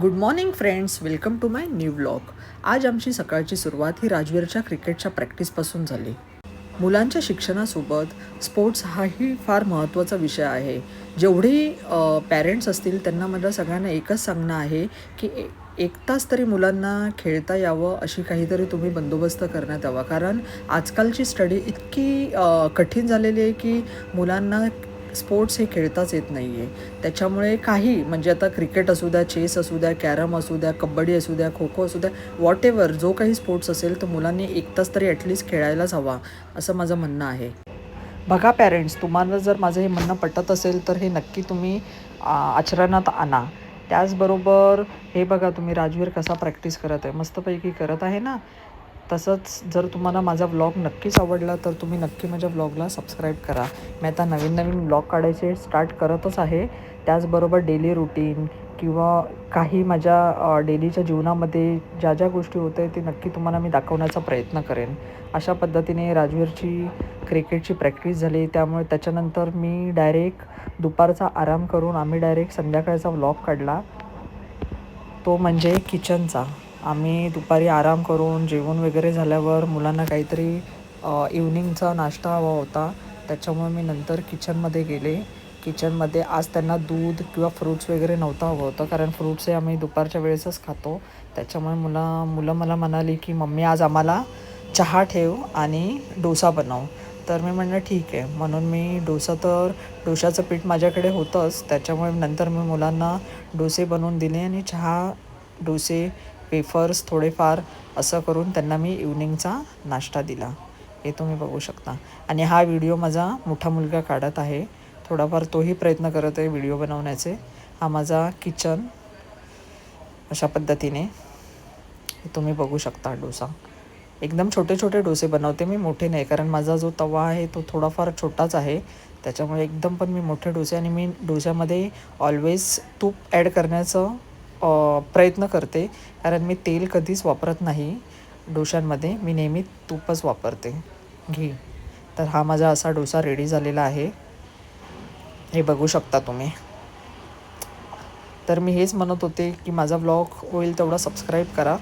Good morning friends welcome to my new blog आज आमची सकाळची सुरुवात ही राजवीरच्या क्रिकेटच्या प्रॅक्टिसपासून झाली. मुलांच्या शिक्षणासोबत स्पोर्ट्स हाही फार महत्त्वाचा विषय आहे. जेवढे पॅरेंट्स असतील त्यांना मला सगळ्यांना एकच सांगणं आहे की ए- एक तास तरी मुलांना खेळता यावं अशी काहीतरी तुम्ही बंदोबस्त करण्यात यावा. कारण आजकालची स्टडी इतकी कठीण झालेली आहे की मुलांना स्पोर्ट्स हे खेळताच येत नाही आहे त्याच्यामुळे काही म्हणजे आता क्रिकेट असू द्या चेस असू द्या कॅरम असू द्या कबड्डी असू द्या खो खो असू द्या वॉट एव्हर जो काही स्पोर्ट्स असेल तो मुलांनी एक तास तरी ॲटलिस्ट खेळायलाच हवा असं माझं म्हणणं आहे. बघा पॅरेंट्स तुम्हाला जर माझं हे म्हणणं पटत असेल तर हे नक्की तुम्ही आचरणात आणा. त्याचबरोबर हे बघा तुम्ही राजवीर कसा प्रॅक्टिस करत आहे. मस्तपैकी करत आहे ना? तसंच जर तुम्हाला माझा व्लॉग नक्कीच आवडला तर तुम्ही नक्की माझ्या व्लॉगला सबस्क्राईब करा. मी आता नवीन नवीन व्लॉग काढायचे स्टार्ट करतच आहे. त्याचबरोबर डेली रुटीन किंवा काही माझ्या डेलीच्या जीवनामध्ये ज्या ज्या गोष्टी होत आहे ते नक्की तुम्हाला मी दाखवण्याचा प्रयत्न करेन. अशा पद्धतीने राजवीरची क्रिकेटची प्रॅक्टिस झाली. त्यामुळे त्याच्यानंतर मी डायरेक्ट दुपारचा आराम करून आम्ही डायरेक्ट संध्याकाळचा व्लॉग काढला. तो म्हणजे किचनचा आम्ही दुपारी आराम करून जेवण वगैरे झाल्यावर मुलांना काहीतरी इवनिंगचा नाश्ता हवा होता. त्याच्यामुळे मी नंतर किचनमध्ये गेले. किचनमध्ये आज त्यांना दूध किंवा फ्रूट्स वगैरे नव्हतं हवं होतं कारण फ्रूट्स हे आम्ही दुपारच्या वेळेसच खातो. त्याच्यामुळे मुला मुलं मला म्हणाली की मम्मी आज आम्हाला चहा ठेव आणि डोसा बनव. तर मी म्हणलं ठीक आहे. म्हणून मी डोसा तर डोशाचं पीठ माझ्याकडे होतंच. त्याच्यामुळे नंतर मी मुलांना डोसे बनवून दिले आणि चहा डोसे वेफर्स थोडेफार असं करून त्यांना मी इवनिंगचा नाश्ता दिला. हे तुम्ही बघू शकता. आणि हा व्हिडिओ माझा मोठा मुलगा काढत आहे. थोडाफार तोही प्रयत्न करत आहे व्हिडिओ बनवण्याचे. हा माझा किचन अशा पद्धतीने. तुम्ही बघू शकता डोसा. एकदम छोटे छोटे डोसे बनवते मी मोठे नाही. कारण माझा जो तवा आहे तो थोडाफार छोटाच आहे. त्याच्यामुळे एकदम पण मी मोठे डोसे आणि मी डोस्यामध्ये ऑलवेज तूप ॲड करण्याचं प्रयत्न करते. कारण मी तेल कधीच वापरत नाही. डोशांमध्ये मी नेहमी तूपच वापरते. घी. तर हा माझा असा डोसा रेडी झालेला आहे. हे बघू शकता तुम्ही. तर मी हेच म्हणत होते की माझा ब्लॉग होईल तेवढा सबस्क्राईब करा.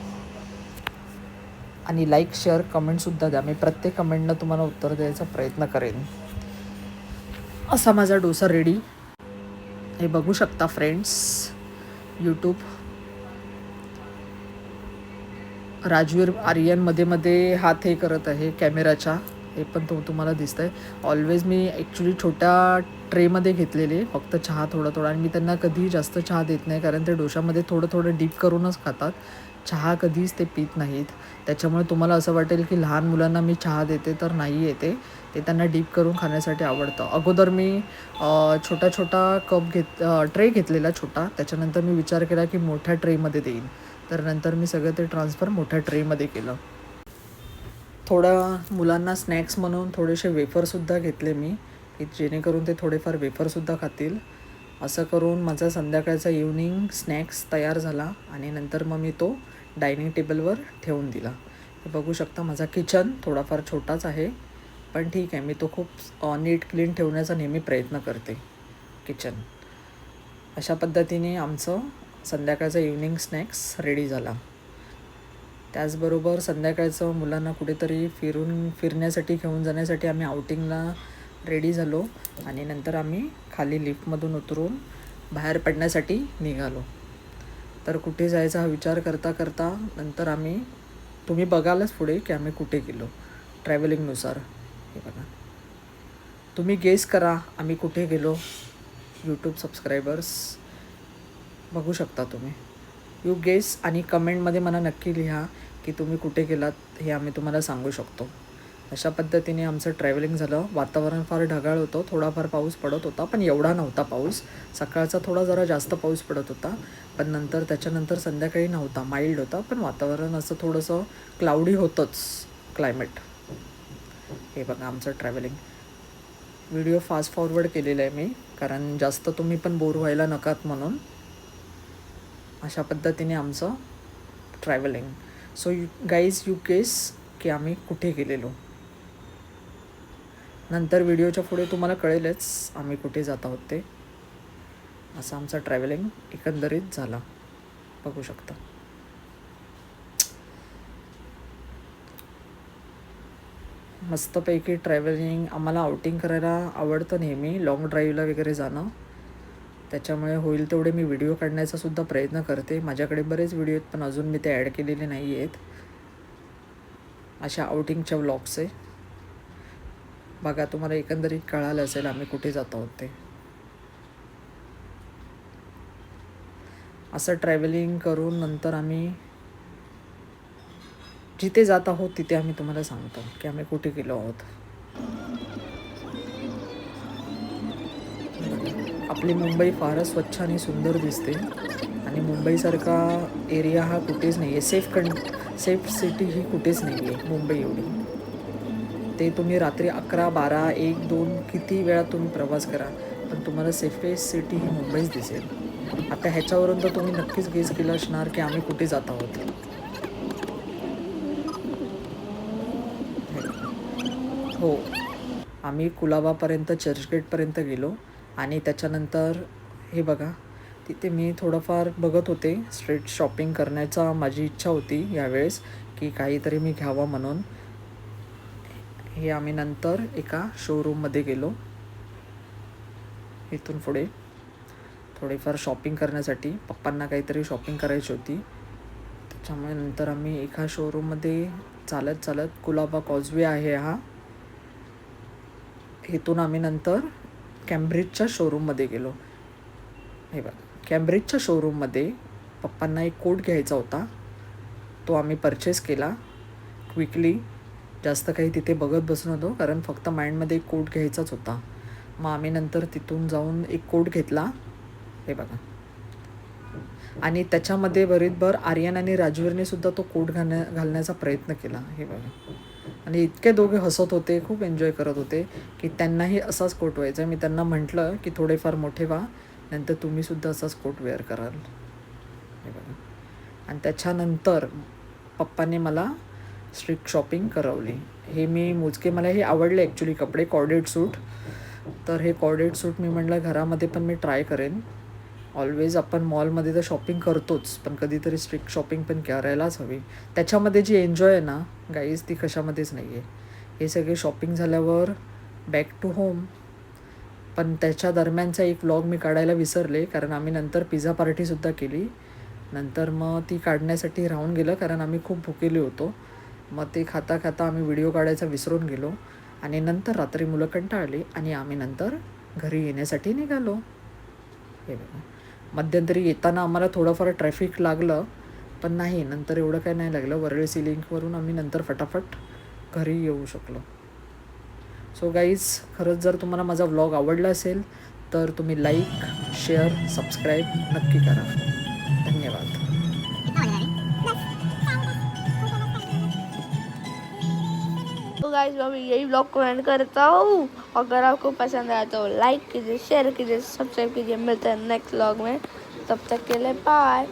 आणि लाईक शेअर कमेंटसुद्धा द्या. मी प्रत्येक कमेंटनं तुम्हाला उत्तर द्यायचा प्रयत्न करेन. असा माझा डोसा रेडी हे बघू शकता फ्रेंड्स यूट्यूब राजवीर आर्यनमध्ये मध्ये हात हे करत आहे कॅमेराच्या. हे पण तो तुम्हाला दिसत आहे ऑलवेज मी ॲक्च्युली छोट्या ट्रेमध्ये घेतलेले फक्त चहा थोडा थोडा आणि मी त्यांना कधीही जास्त चहा देत नाही कारण ते डोशामध्ये थोडं थोडं डीप करूनच खातात. चहा कधीच ते पित नाहीत. त्याच्यामुळे तुम्हाला असं वाटेल की लहान मुलांना मी चहा देते तर नाही येते. ते त्यांना डीप करून खाण्यासाठी आवडतं. अगोदर मी छोटा छोटा कप घेत ट्रे घेतलेला छोटा. त्याच्यानंतर मी विचार केला की मोठ्या ट्रेमध्ये देईन. तर नंतर मी सगळं ते ट्रान्सफर मोठ्या ट्रेमध्ये केलं. थोडं मुलांना स्नॅक्स म्हणून थोडेसे वेफरसुद्धा घेतले मी की जेणेकरून ते थोडेफार वेफरसुद्धा खातील. असं करून माझा संध्याकाळचा इव्हनिंग स्नॅक्स तयार झाला आणि नंतर मग मी तो डायनिंग टेबलवर ठेवून दिला. तर बघू शकता माझा किचन थोडाफार छोटाच आहे. पण ठीक आहे मी तो खूप नीट क्लीन ठेवण्याचा नेहमी प्रयत्न करते किचन. अशा पद्धतीने आमचं संध्याकाळचा इव्हनिंग स्नॅक्स रेडी झाला. त्याचबरोबर संध्याकाळचं मुलांना कुठेतरी फिरून फिरण्यासाठी घेऊन जाण्यासाठी आम्ही आउटिंगला रेडी झालो आणि नंतर आम्ही खाली लिफ्टमधून उतरून बाहेर पडण्यासाठी निघालो. तर कुठे जायचा हा विचार करता करता नंतर आम्ही तुम्ही बघालच पुढे की आम्ही कुठे गेलो ट्रॅव्हलिंगनुसार हे बघा. तुम्ही गेस करा आम्ही कुठे गेलो. यूट्यूब सबस्क्रायबर्स बघू शकता तुम्ही. यू गेस आणि कमेंटमध्ये मला नक्की लिहा की तुम्ही कुठे गेलात हे आम्ही तुम्हाला सांगू शकतो. अशा पद्धतीने आमचं ट्रॅव्हलिंग झालं. वातावरण फार ढगाळ होतं. थोडाफार पाऊस पडत होता पण एवढा नव्हता पाऊस. सकाळचा थोडा जरा जास्त पाऊस पडत होता पण नंतर त्याच्यानंतर संध्याकाळी नव्हता. माइल्ड होता पण वातावरण असं थोडंसं क्लाउडी होतंच. क्लायमेट हे बघा आमचं ट्रॅव्हलिंग व्हिडिओ फास्ट फॉरवर्ड केलेला आहे मी कारण जास्त तुम्ही पण बोर व्हायला नकात म्हणून. अशा पद्धतीने आमचं travelling so you guys you guess की आम्ही कुठे गेलेलो? नंतर व्हिडिओच्या पुढे तुम्हाला कळेलच आम्ही कुठे जात आहोत ते. असं आमचं ट्रॅव्हलिंग एकंदरीत झाला. बघू शकता. मस्तपैकी ट्रॅव्हलिंग आम्हाला आउटिंग करायला आवडतं नेहमी लाँग ड्राईव्हला वगैरे जाणं. त्याच्यामुळे होईल तेवढे मी व्हिडिओ काढण्याचा सुद्धा प्रयत्न करते. माझ्याकडे बरेच व्हिडिओ आहेत पण अजून मी ते ॲड केलेले नाही आहेत अशा आउटिंगच्या व्लॉग्स आहे. बघा तुम्हाला एकंदरीत कळालं असेल आम्ही कुठे जात आहोत ते. असं ट्रॅव्हलिंग करून नंतर आम्ही जिथे जात आहोत तिथे आम्ही तुम्हाला सांगतो की आम्ही कुठे गेलो आहोत. आपली मुंबई फारच स्वच्छ आणि सुंदर दिसते आणि मुंबईसारखा एरिया हा कुठेच नाही आहे सेफ कं सेफ सिटी ही कुठेच नाही आहे मुंबई एवढी. ते तुम्ही रात्री अकरा बारा एक दोन किती वेळा तुम्ही प्रवास करा पण तुम्हाला सेफेस्ट सिटी ही मुंबईच दिसेल. आता ह्याच्यावरून तर तुम्ही नक्कीच गेस केलं असणार की आम्ही कुठे जात आहोत. हो. आम्ही कुलाबापर्यंत चर्चगेटपर्यंत गेलो आणि त्याच्यानंतर हे बघा तिथे मी थोडंफार बघत होते स्ट्रीट शॉपिंग करण्याचा माझी इच्छा होती यावेळेस की काहीतरी मी घ्यावं म्हणून. हे आम्ही नंतर एका शोरूममध्ये गेलो. इथून पुढे थोडीफार शॉपिंग करण्यासाठी. पप्पांना काहीतरी शॉपिंग करायची होती. त्याच्यामुळे नंतर आम्ही एका शोरूममध्ये चालत चालत कुलाबा कॉजवे आहे हा. इथून आम्ही नंतर कॅम्ब्रिजच्या शोरूममध्ये गेलो. हे बघ कॅम्ब्रिजच्या शोरूममध्ये पप्पांना एक कोट घ्यायचा होता. तो आम्ही परचेस केला. क्विकली जास्त काही तिथे बघत बसून होतो कारण फक्त माइंडमध्ये एक कोट घ्यायचाच होता. मग आम्ही नंतर तिथून जाऊन एक कोट घेतला. हे बघा. आणि त्याच्यामध्ये बरीतभर आर्यन आणि राजवीरने सुद्धा तो कोट घालण्या घालण्याचा प्रयत्न केला. हे बघा. आणि इतके दोघे हसत होते खूप एन्जॉय करत होते की त्यांनाही असाच कोट व्हायचा. मी त्यांना म्हटलं की थोडेफार मोठे व्हा नंतर तुम्हीसुद्धा असाच कोट वेअर कराल. हे बघा. आणि त्याच्यानंतर पप्पाने मला स्ट्रीट शॉपिंग करवली. हे मी मोजके मला हे आवडले ॲक्च्युली कपडे कॉर्डेड सूट तर हे कॉर्डेड सूट मी म्हटलं घरामध्ये पण मी ट्राय करेन. ऑलवेज आपण मॉलमध्ये तर शॉपिंग करतोच पण कधीतरी स्ट्रीट शॉपिंग पण करायलाच हवी. त्याच्यामध्ये जी एन्जॉय आहे ना गाईज ती कशामध्येच नाही आहे हे सगळे शॉपिंग झाल्यावर बॅक टू होम पण त्याच्या दरम्यानचा एक व्लॉग मी काढायला विसरले कारण आम्ही नंतर पिझ्झा पार्टीसुद्धा केली. नंतर मग ती काढण्यासाठी राहून गेलं कारण आम्ही खूप भुकेले होतो. मग ते खाता खाता आम्ही व्हिडिओ काढायचा विसरून गेलो आणि नंतर रात्री मुलं कंटाळली आणि आम्ही नंतर घरी येण्यासाठी निघालो. हे बघा. मध्यंतरी येताना आम्हाला थोडंफार ट्रॅफिक लागलं पण नाही नंतर एवढं काही नाही लागलं. वरळी सिलिंगवरून आम्ही नंतर फटाफट घरी येऊ शकलो. सो गाईज खरंच जर तुम्हाला माझा व्लॉग आवडला असेल तर तुम्ही लाईक शेअर सबस्क्राईब नक्की करा. गाइस मैं यही ब्लॉग को एंड करता हूँ। अगर आपको पसंद आया तो लाइक कीजिए शेयर कीजिए सब्सक्राइब कीजिए। मिलते हैं नेक्स्ट ब्लॉग में। तब तक के लिए बाय